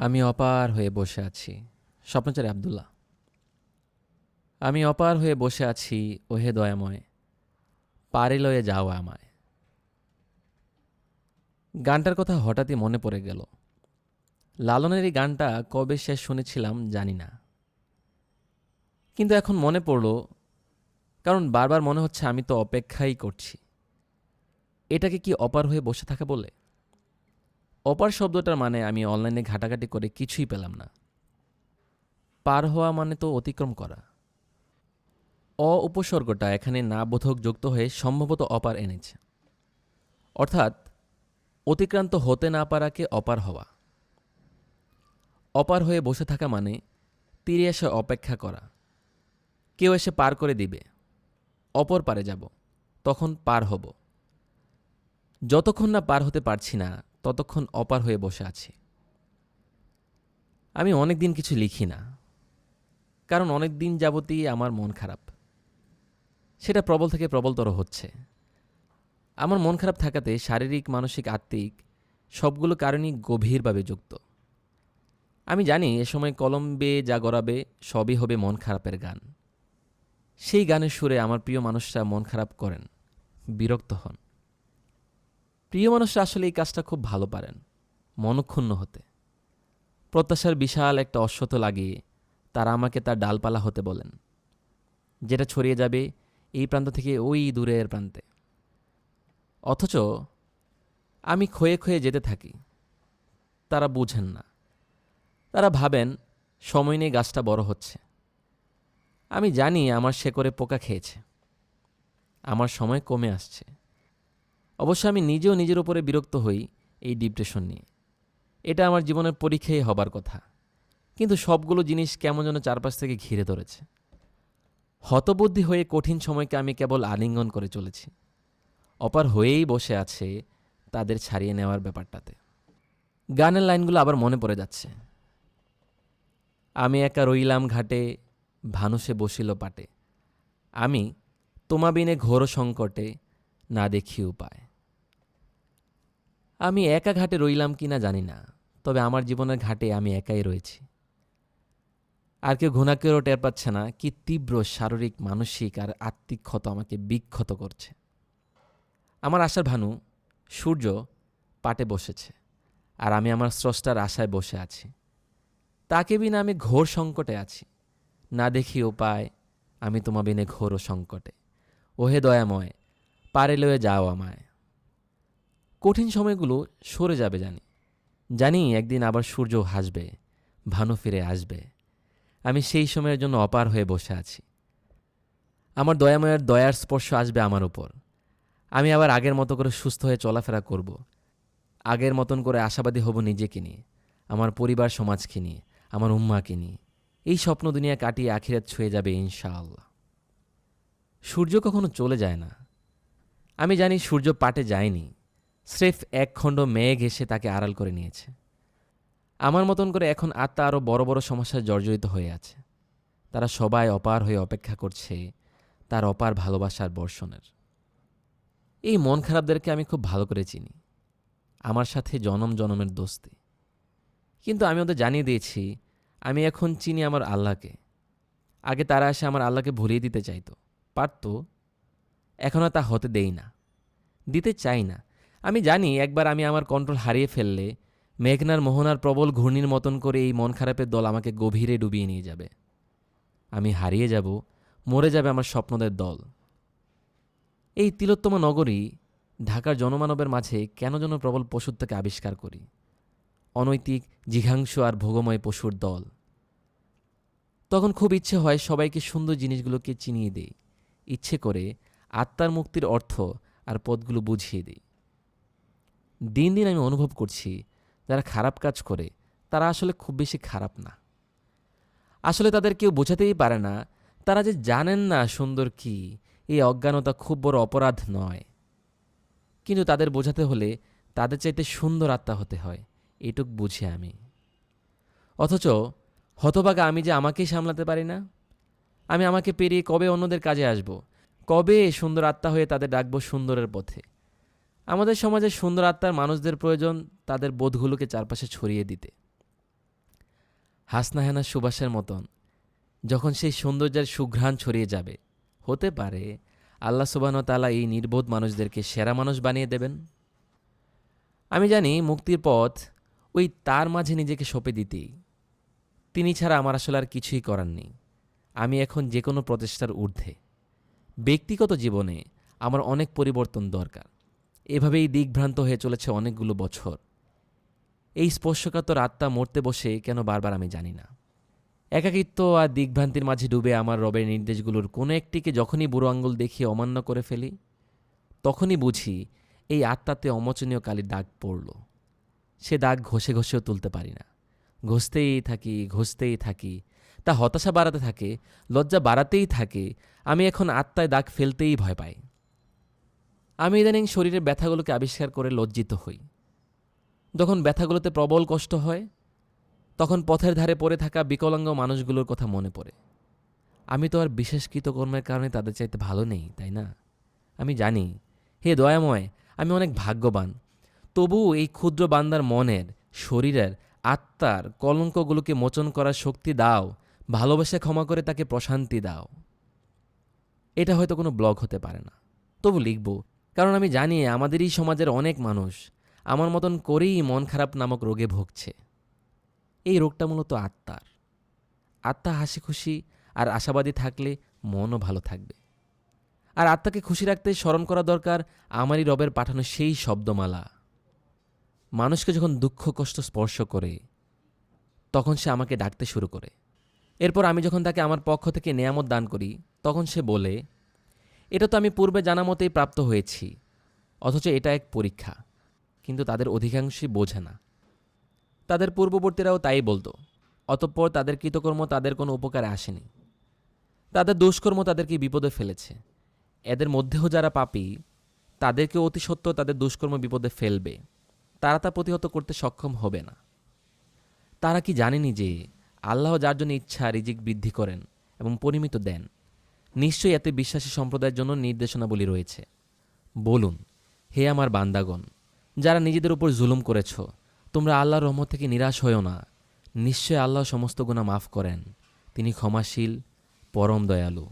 আমি অপার হয়ে বসে আছি। স্বপ্নচারী আবদুল্লাহ। আমি অপার হয়ে বসে আছি, ওহে দয়াময়। পারে লয়ে যাও আমায়। গানটার কথা হঠাৎই মনে পড়ে গেল। লালনের এই গানটা কবে শেষ শুনেছিলাম জানি না। কিন্তু এখন মনে পড়ল, কারণ বারবার মনে হচ্ছে আমি তো অপেক্ষাই করছি। এটাকে কি অপার হয়ে বসে থাকা বলে? অপার শব্দটার মানে আমি অনলাইনে ঘাটাঘাটি করে কিছুই পেলাম না। পার হওয়া মানে তো অতিক্রম করা। অ উপসর্গটা এখানে না বোধক যুক্ত হয়ে সম্ভবত অপার এনেছে। অর্থাৎ, অতিক্রান্ত হতে না পারাকে অপার হওয়া। অপার হয়ে বসে থাকা মানে তীরে এসে অপেক্ষা করা। কেউ এসে পার করে দিবে। অপর পারে যাব। তখন পার হব। যতক্ষণ না পার হতে পারছি না ততক্ষণ অপার হয়ে বসে আছি। আমি অনেক দিন কিছু লিখি না, কারণ অনেক দিন যাবতই আমার মন খারাপ। সেটা প্রবল থেকে প্রবলতর হচ্ছে। আমার মন খারাপ থাকাতে শারীরিক, মানসিক, আত্মিক সবগুলো কারণই গভীরভাবে যুক্ত। আমি জানি এ সময় কলম্বে যা গড়াবে সবই হবে মন খারাপের গান। সেই গানের সুরে আমার প্রিয় মানুষরা মন খারাপ করেন, বিরক্ত হন। প্রিয় মানুষরা আসলে এই কাজটা খুব ভালো পারেন, মনক্ষুণ্ণ হতে। প্রত্যাশার বিশাল একটা অশ্বত লাগিয়ে তারা আমাকে তার ডালপালা হতে বলেন, যেটা ছড়িয়ে যাবে এই প্রান্ত থেকে ওই দূরের প্রান্তে। অথচ আমি ক্ষয়ে ক্ষয়ে যেতে থাকি, তারা বুঝেন না। তারা ভাবেন সময় নিয়ে গাছটা বড় হচ্ছে। আমি জানি আমার শেকড়ে পোকা খেয়েছে, আমার সময় কমে আসছে। অবশ্য আমি নিজেও নিজের উপরে বিরক্ত হই এই ডিপ্রেশন নিয়ে। এটা আমার জীবনের পরীক্ষাই হবার কথা। কিন্তু সবগুলো জিনিস কেমন যেন চারপাশ থেকে ঘিরে ধরেছে। হতবুদ্ধি হয়ে কঠিন সময়কে আমি কেবল আলিঙ্গন করে চলেছি। অপার হয়েই বসে আছে তাদের ছাড়িয়ে নেওয়ার ব্যাপারটাতে। গানের লাইনগুলো আবার মনে পড়ে যাচ্ছে। আমি একা রইলাম ঘাটে ভানুষে বসিল পাটে। আমি তোমাবিনে ঘোর সংকটে না দেখি উপায় আমি একা ঘাটে রইলাম কি না জানি না, তবে আমার জীবনের ঘাটে আমি একাই রয়েছি। আর কেউ ঘুণাকেও টের পাচ্ছে না কি তীব্র শারীরিক, মানসিক আর আত্মিক ক্ষত আমাকে বিক্ষত করছে। আমার আশার ভানু, সূর্য, পাটে বসেছে আর আমি আমার স্রষ্টার আশায় বসে আছি। তাকে বিনা আমি ঘোর সংকটে আছি। না দেখি উপায় আমি তোমা বিনে ঘোর সংকটে। ওহে দয়াময়, পারে লয়ে যাও আমায়। কঠিন সময়গুলো সরে যাবে জানি। জানি একদিন আবার সূর্য হাসবে, ভানু ফিরে আসবে। আমি সেই সময়ের জন্য অপার হয়ে বসে আছি। আমার দয়াময়ের দয়ার স্পর্শ আসবে আমার উপর। আমি আবার আগের মতো করে সুস্থ হয়ে চলাফেরা করব। আগের মতন করে আশাবাদী হব নিজেকে নিয়ে, আমার পরিবার সমাজকে নিয়ে, আমার উম্মাকে নিয়ে। এই স্বপ্ন দুনিয়া কাটিয়ে আখিরাত ছুঁয়ে যাবে ইনশাআল্লাহ। সূর্য কখনো চলে যায় না। আমি জানি সূর্য পাটে যায়নি। স্রেফ এক খণ্ড মেঘ এসে তাকে আড়াল করে নিয়েছে। আমার মতন করে এখন আত্মা আরও বড় বড় সমস্যায় জর্জরিত হয়ে আছে। তারা সবাই অপার হয়ে অপেক্ষা করছে তার অপার ভালোবাসার বর্ষণের। এই মন খারাপদেরকে আমি খুব ভালো করে চিনি। আমার সাথে জনম জনমের দোস্তি। কিন্তু আমি ওদের জানিয়ে দিয়েছি, আমি এখন চিনি আমার আল্লাহকে। আগে তারা এসে আমার আল্লাহকে ভুলিয়ে দিতে চাইতো। পারত। এখনও তা হতে দেই না। দিতে চাই না। আমি জানি একবার আমি আমার কন্ট্রোল হারিয়ে ফেললে মেঘনার মোহনার প্রবল ঘূর্ণির মতন করে এই মন খারাপের দল আমাকে গভীরে ডুবিয়ে নিয়ে যাবে। আমি হারিয়ে যাব, মরে যাবে আমার স্বপ্নদের দল। এই তিলোত্তমা নগরী ঢাকার জনমানবের মাঝে কেন যেন প্রবল পশুত্বকে আবিষ্কার করি? অনৈতিক, জিঘাংসু আর ভোগময় পশুর দল। তখন খুব ইচ্ছে হয় সবাইকে সুন্দর জিনিসগুলোকে চিনিয়ে দেই। ইচ্ছে করে আত্মার মুক্তির অর্থ আর পদগুলো বুঝিয়ে দিই। দিন দিন আমি অনুভব করছি যারা খারাপ কাজ করে, তারা আসলে খুব বেশি খারাপ না। আসলে তাদের কেউ বোঝাতেই পারে না, তারা যে জানেন না সুন্দর কি, এই অজ্ঞানতা খুব বড় অপরাধ নয়। কিন্তু তাদের বোঝাতে হলে তাদের চাইতে সুন্দর আত্মা হতে হয়, এটুক বুঝি আমি। অথচ হতভাগা আমি যে আমাকেই সামলাতে পারি না? আমি আমাকে পেরিয়ে কবে অন্যদের কাজে আসব? কবে সুন্দর আত্মা হয়ে তাদের ডাকবো সুন্দরের পথে? আমাদের সমাজে সুন্দর আত্মার মানুষদের প্রয়োজন তাদের বোধগুলোকে চারপাশে ছড়িয়ে দিতে। হাসনা হেনা সুবাসের মতন, যখন সেই সৌন্দর্যের সুঘ্রাণ ছড়িয়ে যাবে, হতে পারে আল্লাহ সুবান তালা এই নির্বোধ মানুষদেরকে সেরা মানুষ বানিয়ে দেবেন। আমি জানি মুক্তির পথ ওই তার মাঝে নিজেকে সঁপে দিতেই। তিনি ছাড়া আমার আসলে আর কিছুই করার নেই। আমি এখন যে কোনো প্রচেষ্টার ঊর্ধ্বে। ব্যক্তিগত জীবনে আমার অনেক পরিবর্তন দরকার। এভাবেই দিকভ্রান্ত হয়ে চলেছে অনেকগুলো বছর। এই স্পর্শকাতর আত্মা মরতে বসে কেন বারবার আমি জানি না। একাকিত্ব আর দিকভ্রান্তির মাঝে ডুবে আমার রবের নির্দেশগুলোর কোনো একটিকে যখনই বুড়ো আঙ্গুল দেখিয়ে অমান্য করে ফেলি, তখনই বুঝি এই আত্মাতে অমোচনীয় কালির দাগ পড়ল। সে দাগ ঘষে ঘষেও তুলতে পারি না। ঘষতেই থাকি ঘষতেই থাকি, তা হতাশা বাড়াতে থাকে, লজ্জা বাড়াতেই থাকে, আমি এখন আত্মায় দাগ ফেলতেই ভয় পাই। আমি ইদানিং শরীরের ব্যথাগুলোকে আবিষ্কার করে লজ্জিত হই। যখন ব্যথাগুলোতে প্রবল কষ্ট হয়, তখন পথের ধারে পড়ে থাকা বিকলাঙ্গ মানুষগুলোর কথা মনে পড়ে। আমি তো আর বিশেষ কৃতকর্মের কারণে তাদের চাইতে ভালো নেই, তাই না? আমি জানি, হে দয়াময়, আমি অনেক ভাগ্যবান। তবুও এই ক্ষুদ্র বান্দার মনের, শরীরের, আত্মার কলঙ্কগুলোকে মোচন করার শক্তি দাও, ভালোবেসে ক্ষমা করে তাকে প্রশান্তি দাও। এটা হয়তো কোনো ব্লগ হতে পারে না। তবু লিখব কারণ আমি জানি আমাদেরই সমাজের অনেক মানুষ আমার মতন করেই মন খারাপ নামক রোগে ভুগছে। এই রোগটা মূলত আত্মার। আত্মা হাসি খুশি আর আশাবাদী থাকলে মনও ভালো থাকবে। আর আত্মাকে খুশি রাখতে স্মরণ করা দরকার আমারই রবের পাঠানো সেই শব্দমালা। মানুষকে যখন দুঃখ, কষ্ট স্পর্শ করে, তখন সে আমাকে ডাকতে শুরু করে। এরপর আমি যখন তাকে আমার পক্ষ থেকে নেয়ামত দান করি, তখন সে বলে এটা তো আমি পূর্বে জানা মতেই প্রাপ্ত হয়েছি, অথচ এটা এক পরীক্ষা। কিন্তু তাদের অধিকাংশই বোঝে না। তাদের পূর্ববর্তীরাও তাই বলতো, অতঃপর তাদের কৃতকর্ম তাদের কোনো উপকারে আসেনি। তাদের দুষ্কর্ম তাদেরকে বিপদে ফেলেছে। এদের মধ্যেও যারা পাপী, তাদেরকে অতি সত্য তাদের দুষ্কর্ম বিপদে ফেলবে। তারা তা প্রতিহত করতে সক্ষম হবে না। তারা কি জানেনি যে আল্লাহ যার জন্য ইচ্ছা, রিজিক বৃদ্ধি করেন এবং পরিমিত দেন? নিশ্চয়ই এতে বিশ্বাসী সম্প্রদায়ের জন্য নির্দেশনাবলী রয়েছে। বলুন, হে আমার বান্দাগণ, যারা নিজেদের উপর জুলুম করেছ, তোমরা আল্লাহর রহমত থেকে নিরাশ হও না। নিশ্চয় আল্লাহ সমস্ত গুণা মাফ করেন। তিনি ক্ষমাশীল, পরম দয়ালু।